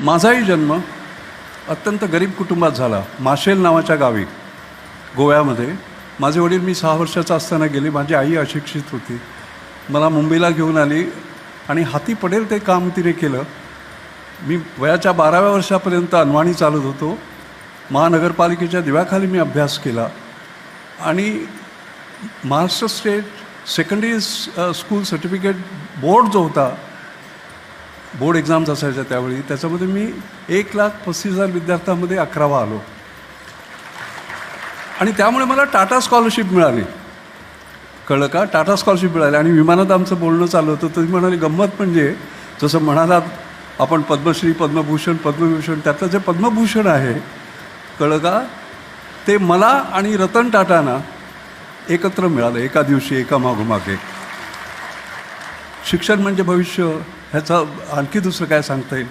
माझाही जन्म अत्यंत गरीब कुटुंबात झाला. माशेल नावाच्या गावी गोव्यामध्ये. माझे वडील मी सहा वर्षाचा असताना गेले. माझी आई अशिक्षित होती. मला मुंबईला घेऊन आली आणि हाती पडेल ते काम तिने केलं. मी वयाच्या बाराव्या वर्षापर्यंत अनवाणी चालत होतो. महानगरपालिकेच्या दिव्याखाली मी अभ्यास केला. आणि Maharashtra state secondary school certificate board जो होता बोर्ड एक्झाम्स असायच्या त्यावेळी. त्याच्यामध्ये मी एक लाख पस्तीस हजार विद्यार्थ्यांमध्ये अकरावा आलो. आणि त्यामुळे मला टाटा स्कॉलरशिप मिळाली. कळलं का? टाटा स्कॉलरशिप मिळाली. आणि विमानात आमचं बोलणं चालू होतं. तर म्हणाली गंमत म्हणजे जसं म्हणालात आपण पद्मश्री पद्मभूषण पद्मविभूषण त्यातलं जे पद्मभूषण आहे कळलं का? ते मला आणि रतन टाटांना एकत्र मिळालं. एका दिवशी एका मागोमागे. शिक्षण म्हणजे भविष्य. ह्याचं आणखी दुसरं काय सांगता येईल?